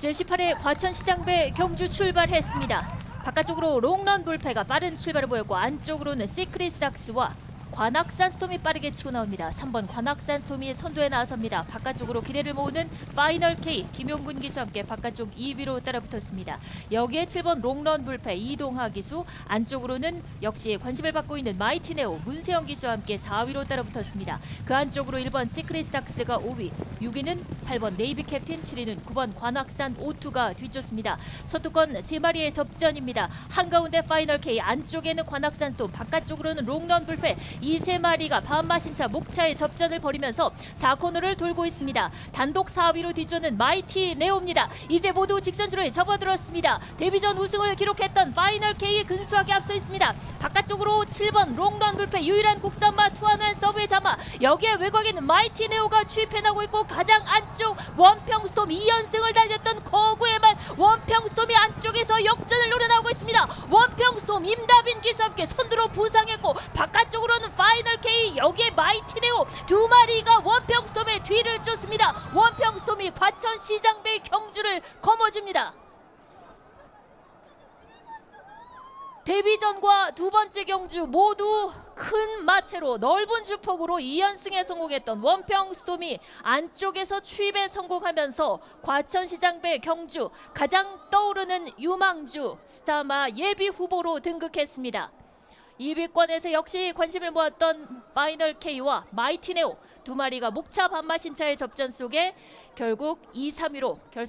제18회 과천시장배 경주 출발했습니다. 바깥쪽으로 롱런 불패가 빠른 출발을 보였고 안쪽으로는 시크릿 삭스와 관악산 스톰이 빠르게 치고 나옵니다. 3번 관악산 스톰이 선두에 나섭니다. 바깥쪽으로 기대를 모으는 파이널 K 김용근 기수와 함께 바깥쪽 2위로 따라붙었습니다. 여기에 7번 롱런 불패 이동하 기수 안쪽으로는 역시 관심을 받고 있는 마이티네오 문세영 기수와 함께 4위로 따라붙었습니다. 그 안쪽으로 1번 시크릿 삭스가 5위 6위는 8번 네이비 캡틴 7위는 9번 관악산 오투가 뒤쫓습니다. 서투권 3마리의 접전입니다. 한가운데 파이널 K 안쪽에는 관악산 스톰 바깥쪽으로는 롱런 불패 이 세 마리가 반마신차 목차의 접전을 벌이면서 4코너를 돌고 있습니다. 단독 4위로 뒤쫓는 마이티 네오입니다. 이제 모두 직선주로에 접어들었습니다. 데뷔전 우승을 기록했던 파이널 K 근수하게 앞서 있습니다. 바깥쪽으로 7번 롱런 불패 유일한 국산마 투안한 서브의 자마 여기에 외곽에는 마이티 네오가 추입해 나고 있고 가장 안쪽 원평 스톰 2연승을 달렸던 거구의 말 원평 스톰이 안쪽에서 역전을 노려나오고 있습니다. 원평 스톰 임다빈 기수와 함께 선두로 부상했고 바깥쪽으로는 파이널 K 여기에 마이티 네오 두 마리가 원평 스톰의 뒤를 쫓습니다. 원평 스톰이 과천 시장배 경주를 거머쥡니다. 데뷔전과 두 번째 경주 모두 큰 마체로 넓은 주폭으로 2연승에 성공했던 원평 스톰이 안쪽에서 추입에 성공하면서 과천시장배 경주 가장 떠오르는 유망주 스타마 예비 후보로 등극했습니다. 2위권에서 역시 관심을 모았던 파이널 K와 마이티네오 두 마리가 목차 반마신차의 접전 속에 결국 2, 3위로 결승